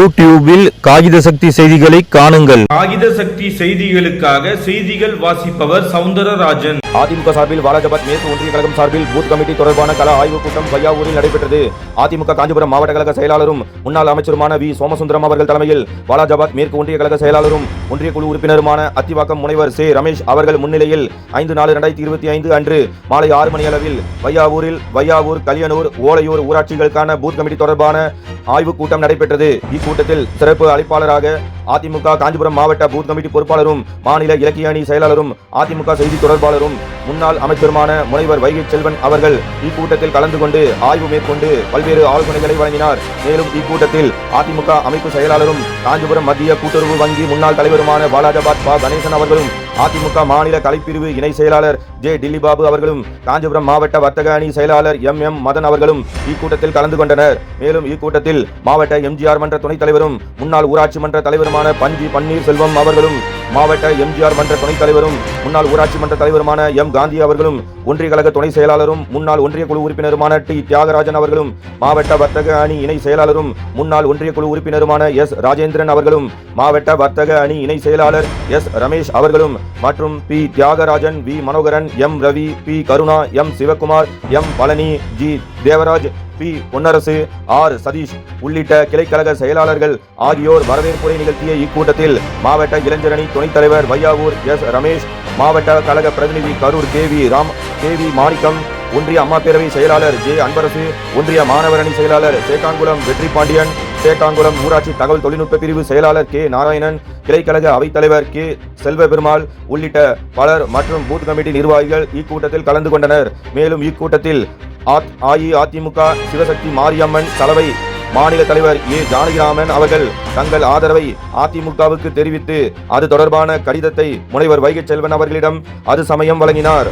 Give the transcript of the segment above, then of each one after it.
யூடியூபில் காகித சக்தி செய்திகளை காணுங்கள். காகித சக்தி செய்திகளுக்காக செய்திகள் வாசிப்பவர் சவுந்தரராஜன். அதிமுக சார்பில் வாலாஜாபாத் மேற்கு ஒன்றிய கழகம் சார்பில் பூத் கமிட்டி தொடர்பான கள ஆய்வுக் கூட்டம் பையாவூரில் நடைபெற்றது. அதிமுக காஞ்சிபுரம் மாவட்ட கழக செயலாளரும் முன்னாள் அமைச்சருமான வி. சோமசுந்தரம் அவர்கள் தலைமையில் வாலாஜாபாத் மேற்கு ஒன்றிய கழக செயலாளரும் ஒன்றிய குழு உறுப்பினருமான அத்திவாக்கம் முனைவர் சே. ரமேஷ் அவர்கள் முன்னிலையில் ஐந்து நாலு இரண்டாயிரத்தி இருபத்தி ஐந்து அன்று மாலை ஆறு மணி அளவில் வையாவூரில் வையாவூர் கலியனூர் ஓலையூர் ஊராட்சிகளுக்கான பூத் கமிட்டி தொடர்பான ஆய்வுக் கூட்டம் நடைபெற்றது. இக்கூட்டத்தில் சிறப்பு அழைப்பாளராக அதிமுக காஞ்சிபுரம் மாவட்ட பூத் கமிட்டி பொறுப்பாளரும் மாநில இலக்கிய அணி செயலாளரும் அதிமுக செய்தி தொடர்பாளரும் முன்னாள் அமைச்சருமான முனைவர் வைகை செல்வன் அவர்கள் இக்கூட்டத்தில் கலந்து கொண்டு ஆய்வு மேற்கொண்டு பல்வேறு ஆலோசனைகளை வழங்கினார். மேலும் இக்கூட்டத்தில் அதிமுக அமைப்பு செயலாளரும் காஞ்சிபுரம் மத்திய கூட்டுறவு வங்கி முன்னாள் தலைவருமான பாலாஜாபாத் பா. கணேசன் அவர்களும் அதிமுக மாநில கலைப்பிரிவு இணை செயலாளர் ஜே. டில்லிபாபு அவர்களும் காஞ்சிபுரம் மாவட்ட வர்த்தக அணி செயலாளர் எம். எம். மதன் அவர்களும் இக்கூட்டத்தில் கலந்து கொண்டனர். மேலும் இக்கூட்டத்தில் மாவட்ட எம்ஜிஆர் மன்ற துணைத் தலைவரும் முன்னாள் ஊராட்சி மன்ற தலைவருமான பஞ்சி பன்னீர்செல்வம் அவர்களும் மாவட்ட எம்ஜிஆர் மன்ற துணைத் தலைவரும் முன்னாள் ஊராட்சி மன்ற தலைவருமான எம். காந்தி அவர்களும் ஒன்றிய கழக துணை செயலாளரும் முன்னாள் ஒன்றிய குழு உறுப்பினருமான டி. தியாகராஜன் அவர்களும் மாவட்ட வர்த்தக அணி இணை செயலாளரும் முன்னாள் ஒன்றிய குழு உறுப்பினருமான எஸ். ராஜேந்திரன் அவர்களும் மாவட்ட வர்த்தக அணி இணை செயலாளர் எஸ். ரமேஷ் அவர்களும் மற்றும் P. Thiyagarajan V. Manoharan M. Ravi P. Karuna M. Sivakumar M. Palani G. Devaraj P. Ponnarasu R. Sathish உள்ளிட்ட கிளைக்கழக செயலாளர்கள் ஆகியோர் வரவேற்புரை நிகழ்த்திய இக்கூட்டத்தில் மாவட்ட இளைஞரணி துணைத் தலைவர் வையாவூர் எஸ். ரமேஷ் மாவட்ட கழக பிரதிநிதி Karur K. V. Ram K. V. Manickam ஒன்றிய அம்மா பேரவை செயலாளர் ஜே அன்பரசு ஒன்றிய மாணவரணி செயலாளர் சேக்காங்குளம் வெற்றி பாண்டியன் சேக்காங்குளம் ஊராட்சி தகவல் தொழில்நுட்ப பிரிவு செயலாளர் கே நாராயணன் கிளைக்கழக அவைத்தலைவர் கே செல்வ பெருமாள் உள்ளிட்ட பலர் மற்றும் பூத் கமிட்டி நிர்வாகிகள் இக்கூட்டத்தில் கலந்து கொண்டனர். மேலும் இக்கூட்டத்தில் அஇஅதிமுக சிவசக்தி மாரியம்மன் தலைவை மாநில தலைவர் ஏ ஜானகிராமன் அவர்கள் தங்கள் ஆதரவை அதிமுகவுக்கு தெரிவித்து அது தொடர்பான கடிதத்தை முனைவர் வைகை செல்வன் அவர்களிடம் அது சமயம் வழங்கினார்.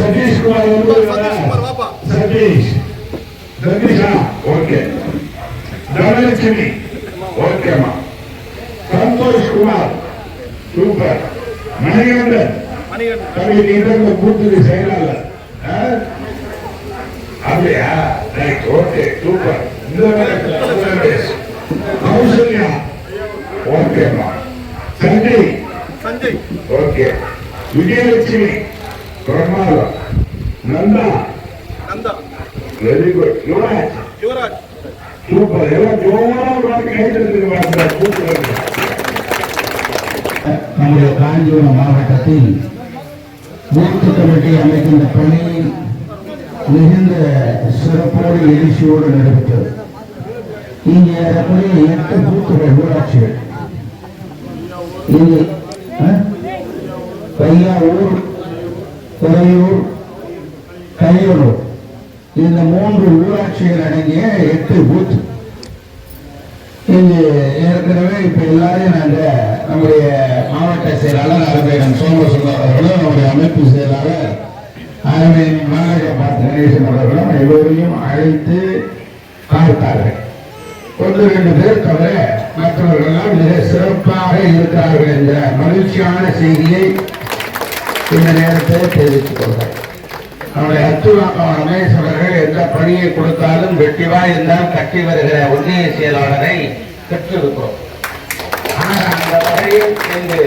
சதீஷ்குமார் வந்து சதீஷ் சதீஷா ஓகே தனலட்சுமி ஓகேம்மா சந்தோஷ் குமார் சூப்பர் மணிகண்டன் கவிதை இருந்த கூட்டுக்கு செயலாளர் அப்படியா ரைட் ஓகே சூப்பர் கௌசல்யா ஓகேம்மா சஞ்சய் சஞ்சய் ஓகே விஜயலட்சுமி பிரமாதம் Nanda. Nanda. Very good Yuvaraj. Yuvaraj. Super எல்லாம் ஜோரா ஒரு வாட்டி கை தந்துருக்க சூப்பர் நம்முடைய காஞ்சிபுரம் மாவட்டத்தில் மூத்த கமிட்டி அமைக்கின்ற பணி மிகுந்த சிறப்போடு எழுச்சியோடு நடைபெற்றது. இங்கே ஏறக்குறைய எட்டு பூத்துகள் ஊராட்சிகள். இங்கே துறையூர் கையூர் இந்த மூன்று ஊராட்சிகள் அடங்கிய எட்டு பூத். இங்கு ஏற்கனவே இப்ப எல்லாரையும் நாங்க நம்முடைய மாவட்ட செயலாளர் அரவேடன் சோமசுந்தர் அவர்களும் நம்முடைய அமைப்பு செயலாளர் அரவேன் மாநகரபாத் கணேசன் அவர்களும் எல்லோரையும் அழைத்து பார்த்தார்கள் ஒன்று ரெண்டு பேர் தவிர மற்றவர்களெல்லாம் மிக சிறப்பாக இருக்கிறார்கள் என்ற மகிழ்ச்சியான செய்தியை இந்த நேரத்தில் தெரிவித்துக் கொள்கிறேன். நம்முடைய அத்துவாக்கம் ரமேஷ் அவர்கள் எந்த பணியை கொடுத்தாலும் வெட்டிவா இருந்தால் கட்டி வருகிற ஒன்றிய செயலாளரை பெற்றிருக்கிறோம். ஆனால் அந்த வகையில் இங்கு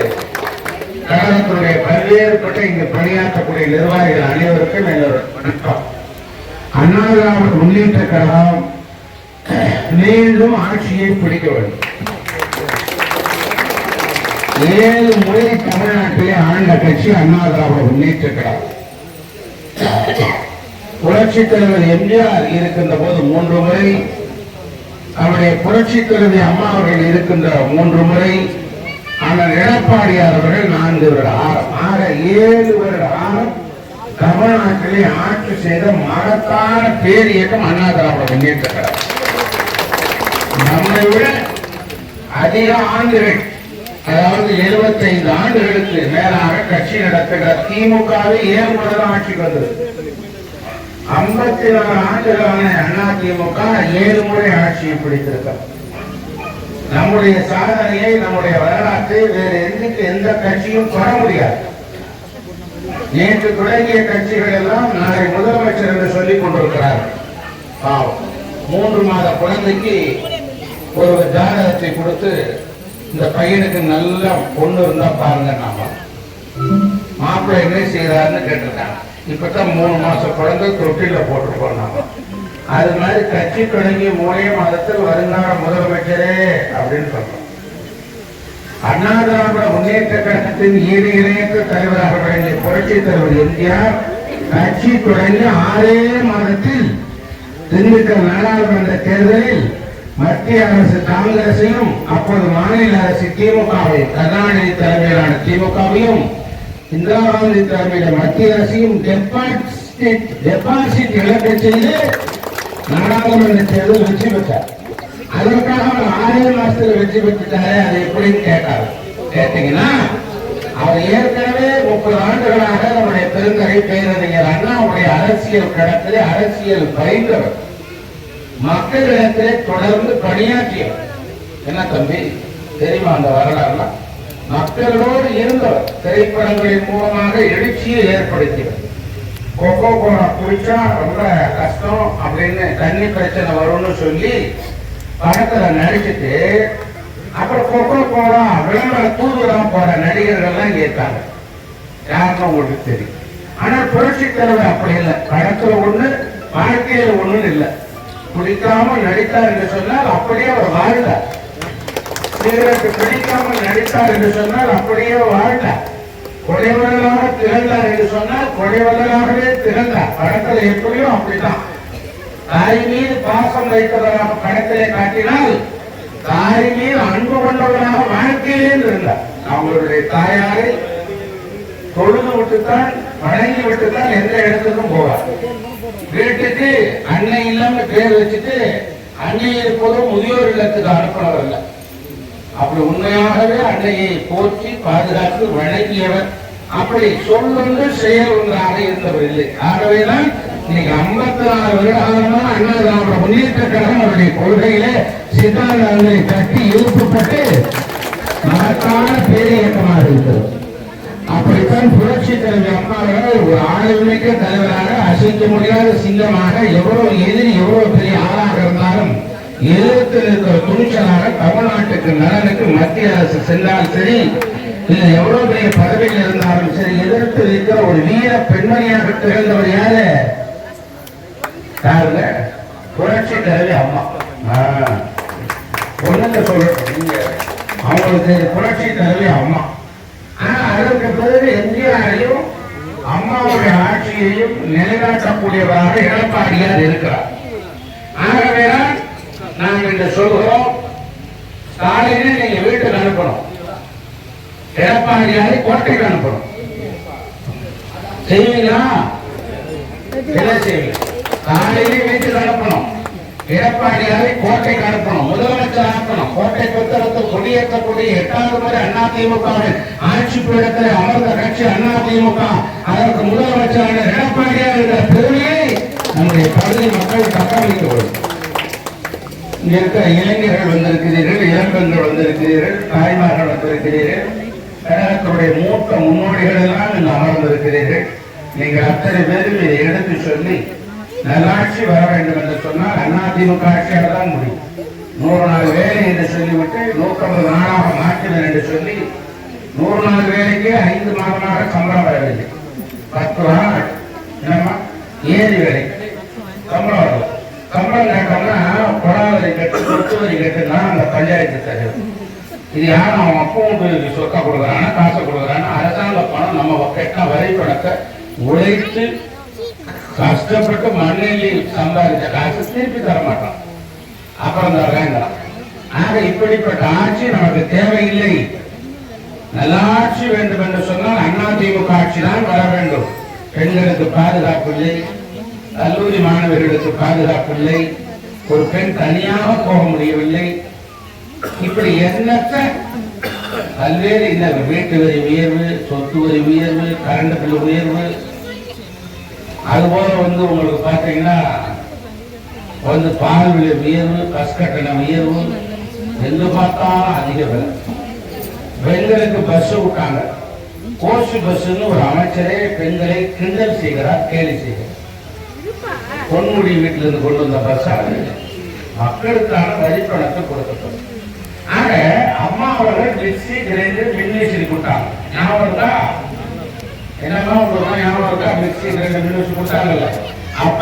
கழகத்தினுடைய பல்வேறுபட்ட இங்கு பணியாற்றக்கூடிய நிர்வாகிகள் அனைவருக்கும் என்னோட வணக்கம். அண்ணாதிராவிட முன்னேற்ற கழகம் மீண்டும் ஆட்சியை பிடிக்க வேண்டும். ஏழு முறை தமிழ்நாட்டிலே ஆண்ட கட்சி அண்ணா திராவிட முன்னேற்ற கழகம். புரட்சித் தலைவர் எம்ஜிஆர் இருக்கின்ற போது மூன்று முறை அவருடைய புரட்சித் தலைவி அம்மா அவர்கள் இருக்கின்ற மூன்று முறை ஆனால் எடப்பாடியார் அவர்கள் நான்கு வருட ஆரம். ஆக ஏழு வருட ஆரம் தமிழ்நாட்டிலே ஆட்சி செய்த மகத்தான பேர் இயக்கம் அண்ணா திராவிட முன்னேற்ற கழகம். நம்மை விட அதிக ஆண்டுகள் அதாவது 75 ஆண்டுகளுக்கு மேலாக கட்சி நடத்துகிற திமுகவே ஏழு முறை ஆட்சிக்கு வந்தது. ஐம்பத்தி நாலு ஆண்டுகளான அண்ணா திமுக ஏழு முறை ஆட்சியை பிடித்திருக்கிறார் நம்முடைய சாதனையை நம்முடைய வரலாற்றை வேறு எந்த எந்த கட்சியும் தொட முடியாது. நேற்று தொடங்கிய கட்சிகள் எல்லாம் நாளை முதலமைச்சர் என்று சொல்லிக் கொண்டிருக்கிறார்கள். பாவம். மூன்று மாத குழந்தைக்கு ஒரு ஜாதகத்தை கொடுத்து இந்த பையனுக்கு நல்ல பொண்ணு இருந்தா பாருங்க நாம. மாப்பிள்ளை என்ன செய்யறாருன்னு கேட்டிருக்காங்க. இப்பதான் மூணு மாசம் குழந்தை தொட்டில போட்டிருக்கோம் நாம. அது மாதிரி கட்சி தொடங்கி மூணே மாதத்தில் வருங்கால முதலமைச்சரே அப்படின்னு சொல்றோம். அண்ணா திராவிட முன்னேற்ற கழகத்தின் ஈடு இணையற்ற தலைவராக விளங்கிய புரட்சி தலைவர் எம்ஜிஆர் கட்சி தொடங்கி ஆறே மாதத்தில் திண்டுக்கல் நாடாளுமன்ற தேர்தலில் மத்திய அரசு காங்கிரசையும் அப்போது மாநில அரசு திமுகவையும் கருணாநிதி தலைமையிலான திமுகவையும் இந்திரா காந்தி தலைமையில மத்திய அரசையும் டெபாசிட் டெபாசிட் இழக்க செய்து நாடாளுமன்ற தேர்தல் வெற்றி பெற்றார். அதற்காக அவர் ஆறே மாசத்துல வெற்றி பெற்றுட்டாரு அது எப்படின்னு கேட்டார். கேட்டீங்கன்னா அவர் ஏற்கனவே முப்பது ஆண்டுகளாக நம்முடைய பெருந்தகை பேரறிஞர் அண்ணாவுடைய அரசியல் கடத்திலே அரசியல் பயின்றவர். மக்களிடத்திலே தொடர்ந்து பணியாற்றிய என்ன தம்பி? தெரியுமா அந்த வரலாறுலாம்? மக்களோடு இருந்தவர் திரைப்படங்களின் மூலமாக எழுச்சியை ஏற்படுத்தியவர் கொக்கோ கோனை குடிச்சா ரொம்ப கஷ்டம் அப்படின்னு தண்ணி பிரச்சனை வரும்னு சொல்லி படத்துல நடிச்சுட்டு அப்புறம் கொக்கோ கோலா விளம்பர தூதுலாம் போற நடிகர்கள்லாம் கேட்டாங்க. யாருன்னு உங்களுக்கு தெரியும். ஆனா புரட்சி தலைவர் அப்படி இல்லை. படத்துல ஒண்ணு வாழ்க்கையில ஒண்ணுன்னு இல்லை. குடிக்காம நடித்தார் என்று சொன்னால் அப்படியே அவர் வாழ்ந்தார். சிகரெட் பிடிக்காமல் நடித்தார் என்று சொன்னால் அப்படியே வாழ்ந்தார். கொடைவள்ளலாக திறந்தார் என்று சொன்னால் கொடைவள்ளலாகவே திறந்தார் படத்துல எப்படியோ அப்படிதான் தாய் மீது பாசம் வைத்தவராக படத்திலே காட்டினால் தாய் மீது அன்பு கொண்டவராக வாழ்க்கையிலே இருந்தார். அவங்களுடைய தாயாரை தொழுது விட்டுத்தான் வணங்கி விட்டுத்தான் எந்த இடத்துக்கும் போவார் வீட்டுக்கு அன்னை இல்லாம பேர் வச்சுட்டு அன்னையை இருப்பதும் முதியோர் இல்லத்துக்கு அனுப்பினவர் இல்லை. அப்படி உண்மையாகவே அன்னையை போற்றி பாதுகாத்து வழங்கியவர் அப்படி சொல்லொன்று செயல் ஒன்றாக இருந்தவர் இல்லை. ஆகவேதான் இன்னைக்கு ஐம்பத்தி நாலு வருடகாலமா அண்ணா திராவிட முன்னேற்ற கழகம் அவருடைய கொள்கையிலே சித்தாந்தங்களை கட்டி எழுப்பப்பட்டு மகத்தான பேரியக்கமாக இருக்கிறது. அப்படித்தான் புரட்சி தலைவர் அம்மாவர்கள் ஒரு ஆளுமிக்க தலைவராக அசைக்க முடியாத சிங்கமாக எவ்வளவு எதிரி எவ்வளவு பெரிய ஆளாக இருந்தாலும் எதிர்த்து இருக்கிற துணிச்சலாக தமிழ்நாட்டுக்கு நலனுக்கு மத்திய அரசு சென்றால் சரி இல்ல எவ்வளவு பெரிய பதவியில் இருந்தாலும் சரி எதிர்த்து இருக்கிற ஒரு வீர பெண்மணியாக திகழ்ந்தவர் யாரு? யாருங்க? புரட்சி தலைவி அம்மா. ஒண்ணுங்க சொல்றேன் அவங்களுக்கு புரட்சி தலைவி அம்மா. அதற்கு பிறகு எம்ஜிஆரையும் அம்மாவுடைய ஆட்சியையும் நிலைநாட்டக்கூடியவராக எடப்பாடியார் இருக்கிறார். ஆகவேதான் நாங்கள் இன்று சொல்கிறோம் ஸ்டாலினை நீங்க வீட்டுக்கு அனுப்பணும். எடப்பாடியாரை கோட்டைக்கு அனுப்பணும். செய்வீங்களா? என்ன செய்வீங்க. ஸ்டாலினை வீட்டுக்கு அனுப்பணும். எடப்பாடியாரை கோட்டைக்கு அனுப்பணும் முதலமைச்சர் அனுப்பணும் கோட்டை புத்தகத்தில் கொடியேற்றக்கூடிய எட்டாவது முறை அண்ணா திமுக ஆட்சி பீடத்தில் அமர்ந்த கட்சி அண்ணா திமுக அதற்கு முதலமைச்சரான எடப்பாடியார் என்ற பெருமையை நம்முடைய பகுதி மக்கள் தக்க வைத்துக் கொள்ளும் இங்க இருக்கிற இளைஞர்கள் வந்திருக்கிறீர்கள் இளம்பெண்கள் வந்திருக்கிறீர்கள் தாய்மார்கள் வந்திருக்கிறீர்கள். கழகத்துடைய மூத்த முன்னோடிகள் எல்லாம் இங்கு அமர்ந்திருக்கிறீர்கள். நீங்கள் அத்தனை பேரும் இதை எடுத்து சொல்லி நல்லாட்சி வர வேண்டும் என்று சொன்னால் அதிமுக ஆட்சியால் தான் முடியும். நூறு நாள் வேலை என்று சொல்லிவிட்டு நூற்றம்பது நாளாக மாற்றினர் என்று சொல்லி நூறு நாள் வேலைக்கு ஐந்து மாதமாக சம்பளம் வரவில்லை. பத்து நாள் என்னம்மா? ஏழு வேலை. சம்பளம் வரும் சம்பளம் கேட்டோம்னா கொடாவரி கட்டு சொத்து கட்டுனா அந்த பஞ்சாயத்து தருது இது யாரும் அவன் அக்கௌண்ட் சொத்தை கொடுக்குறானா காசை கொடுக்குறானா அரசாங்க பணம் நம்ம கெட்ட வரி பணத்தை உழைத்து கஷ்டப்பட்டு மண்ணில் சம்பாதிச்ச காசு திருப்பி தர மாட்டான். அப்புறம் தரேங்கிறான் ஆக இப்படிப்பட்ட ஆட்சி நமக்கு தேவையில்லை. நல்லாட்சி வேண்டும் என்று சொன்னால் அண்ணா திமுக ஆட்சி தான் வர வேண்டும். பெண்களுக்கு பாதுகாப்பு இல்லை. கல்லூரி மாணவர்களுக்கு பாதுகாப்பு இல்லை. ஒரு பெண் தனியாக போக முடியவில்லை. இப்படி எண்ணற்ற பல்வேறு இந்த வீட்டு வரி உயர்வு சொத்து வரி உயர்வு கரண்ட் பில் உயர்வு அதுபோல வந்து உங்களுக்கு பார்த்தீங்கன்னா வந்து பால் விலை உயர்வு பஸ் கட்டண உயர்வு எங்க பார்த்தாலும் அதிக விலை. பெண்களுக்கு பஸ் விட்டாங்க. கோஷி பஸ்ன்னு ஒரு அமைச்சரே பெண்களை கிண்டல் செய்கிறார் கேலி செய்கிறார். பொன்முடி வீட்டில் இருந்து கொண்டு வந்த பஸ் மக்களுக்கான வரிப்பணத்தை கொடுக்கப்படும். ஆக அம்மா அவர்கள் மிக்சி கிரைண்டர் மின்விசிறி கொடுத்தாங்க. ஞாபகம் தான் என்னமா உங்களுக்கு ஞாபகம் இருக்கா மிக்சி கிரைண்டர் மின்விசிறி கொடுத்தாங்கல்ல அப்ப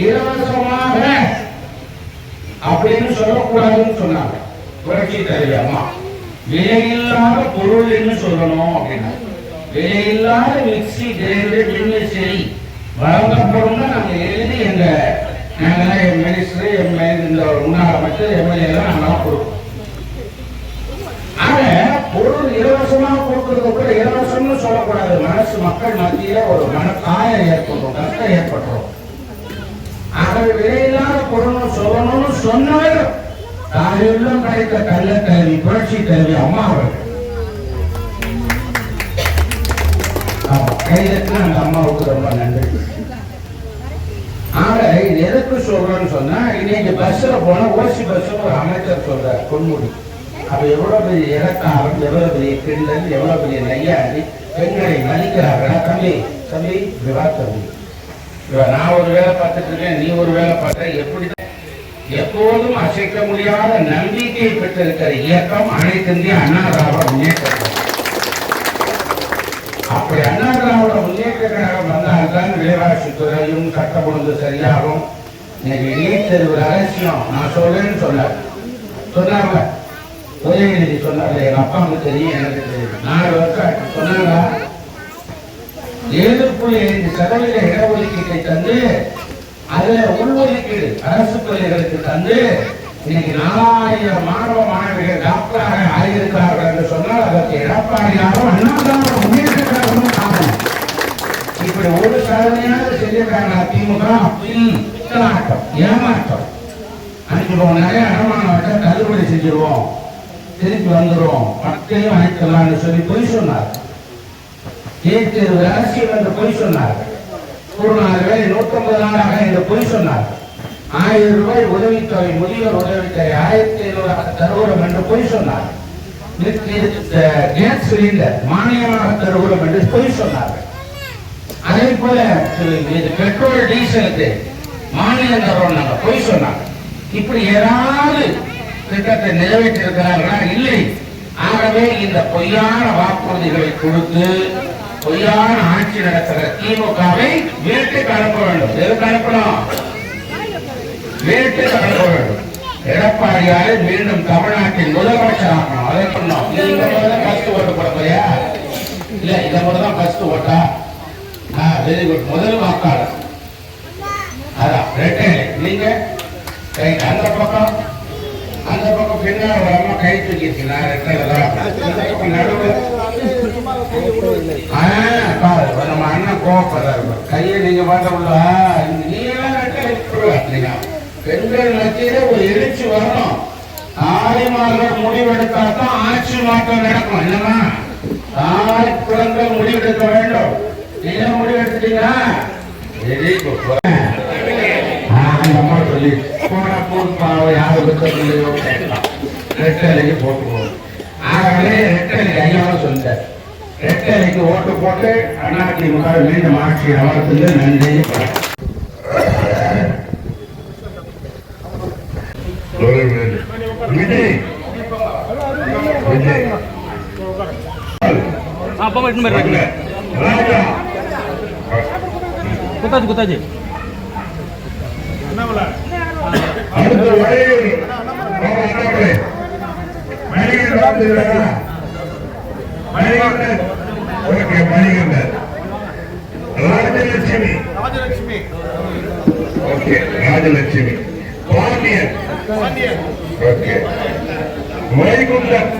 இலவசமாக அப்படின்னு சொல்லக்கூடாதுன்னு சொன்னாங்க. புரட்சி தலைவி அம்மா. விலையில்லாத பொருள் சொல்லணும் அப்படின்னா விலையில்லாத மிக்சி கிரைண்டர் சரி வழங்கப்படும் நாங்க எழுதி எங்க நாங்கெல்லாம் என் மினிஸ்டர் எம் இந்த முன்னாள் அமைச்சர் எம்எல்ஏ எல்லாம் நாங்களாம் கொடுப்போம் ஆக பொருள் இலவசமா கொடுக்கறது கூட இலவசம்னு சொல்லக்கூடாது. மனசு மக்கள் மத்தியில ஒரு மனக்காயம் ஏற்படும் கஷ்டம் ஏற்பட்டுரும் ஆகவே விலையில்லாத பொருள்னு சொல்லணும்னு சொன்னவர் தாயுள்ளம் கிடைத்த கள்ள கல்வி புரட்சி கல்வி அம்மா அவர்கள். ஆமா, அந்த அம்மாவுக்கு ரொம்ப நன்றி. ஆக இது எதுக்கு சொல்றேன்னு சொன்னா இன்னைக்கு பஸ்ல போனா ஓசி பஸ் ஒரு அமைச்சர் சொல்றார் பொன்முடி அப்ப எவ்வளவு பெரிய இலக்காரம் எவ்வளவு பெரிய கிண்டல் எவ்வளவு பெரிய நையாண்டி பெண்களை மதிக்கிறார்களா தம்பி தம்பி விவா தம்பி. நான் ஒரு வேலை பார்த்துட்டு இருக்கேன் நீ ஒரு வேலை பார்த்த எப்படி? எப்போதும் அசைக்க முடியாத நம்பிக்கையை பெற்றிருக்கிற இயக்கம் அனைத்து இந்திய அண்ணா திராவிட முன்னேற்ற அப்படி அண்ணா திராவிட முன்னேற்ற கழகம் வந்தால்தான் விலைவாசி துறையும் சட்டம் சரியாகும். இன்னைக்கு நீட் தேர்வு ரகசியம். நான் சொல்றேன்னு சொன்னார். சொன்னாங்க. உதயநிதி சொன்னார் எங்க அப்பாவுக்கு தெரியும் எனக்கு தெரியும். நாலு வருஷம் சொன்னாங்க ஏழு புள்ளி ஐந்து சதவீத இடஒதுக்கீட்டை தந்து அதுல உள்ஒதுக்கீடு அரசு பள்ளிகளுக்கு தந்து இன்னைக்கு நாலாயிரம் மாணவ மாணவிகள் டாக்டராக ஆகியிருக்கிறார்கள் என்று சொன்னால் அதற்கு எடப்பாடியாரும் அண்ணாதிராவிட முன்னேற்ற காரணம். இப்படி ஒரு சாதனையாவது செஞ்சிருக்காங்க திமுக? பின் ஏமாற்றம். அன்னைக்கு நிறைய அடமானம் வச்சா தள்ளுபடி செஞ்சிருவோம். திருப்பி வந்துரும். பணத்தையும் அழைக்கலாம்னு சொல்லி பொய் சொன்னார். நேற்று அரசியல் என்று பொய் சொன்னார். ஒரு நூற்றம்பது நாளாக என்று பொய் சொன்னார். ஆயிரம் ரூபாய் உதவித்தொகை முதியோர் உதவித்தொகை ஆயிரத்தி ஐநூறு தருகிறோம் என்று பொய் சொன்னார். கேஸ் சிலிண்டர் மானியமாக தருகிறோம் என்று பொய் சொன்னார்கள் அதே போல இது பெட்ரோல் டீசலுக்கு மானியம் தரோம் நாங்கள் பொய் சொன்னாங்க இப்படி ஏதாவது திட்டத்தை நிறைவேற்றியிருக்கிறார்களா? இல்லை. ஆகவே இந்த பொய்யான வாக்குறுதிகளை கொடுத்து பொய்யான ஆட்சி நடத்துகிற திமுகவை வீட்டுக்கு அனுப்ப வேண்டும். எதுக்கு அனுப்பணும்? வீட்டுக்கு அனுப்ப வேண்டும். எடப்பாடியாரை மீண்டும் தமிழ்நாட்டின் முதலமைச்சர் ஆகணும் அதை பண்ணோம் நீங்க முதல்ல ஃபர்ஸ்ட் ஓட்டு போட போறியா? இல்ல இத முதல்ல ஃபர்ஸ்ட் ஓட்டா வெரி குட் முதல் வாக்காளர். அதான் ரெட்டை நீங்க அந்த பக்கம். அந்த பக்கம் பின்னால் வராம கை தூக்கிருக்கலாம் நம்ம அண்ணன் கோவப்படுறாரு. கையை நீங்க பார்த்த உள்ள நீங்க பெண்கள் மத்தியில ஒரு எழுச்சி வரணும். தாய்மார்கள் முடிவெடுத்தாதான் ஆட்சி மாற்றம் நடக்கும். என்னமா தாய் குழந்தை முடிவெடுக்க வேண்டும். நீங்க முடிவெடுத்தீங்களா அந்த அம்மா சொல்லி போனா போன் பாவை யாரு கேட்கலாம் ரெட்டலைக்கு போட்டுருவோம் ஆகவே ரெட்டலை ஐயாவும் சொல்லிட்டார் ரெட்டலைக்கு ஓட்டு போட்டு அதிமுக மீண்டும் ஆட்சி அமர்த்துங்க நன்றி விஜய் விஜய் அப்பா இட்டு ராஜா குத்தாச்சு குத்தாச்சு அடுத்து வரையில் Annamalai Manikandan வந்துருக்காரா Manikandan okay Manikandan Rajalakshmi Rajalakshmi okay Rajalakshmi Pandiyan okay Vaikundan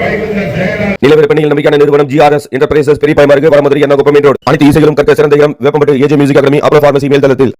Vaikundan நம்பிக்கையான நிறுவனம் ஜிஆர்எஸ் என்டர்பிரைசஸ் பெரிய பாய்மார்க்கு வரமதுரை என்ன குப்பமேட்டோடு அனைத்து இசைகளும் கற்க சிறந்த இடம் வேப்பம்பட்டு ஏஜே மியூசிக் அகாடமி அப்ரோ பார்மசி மேல்தளத்தில்.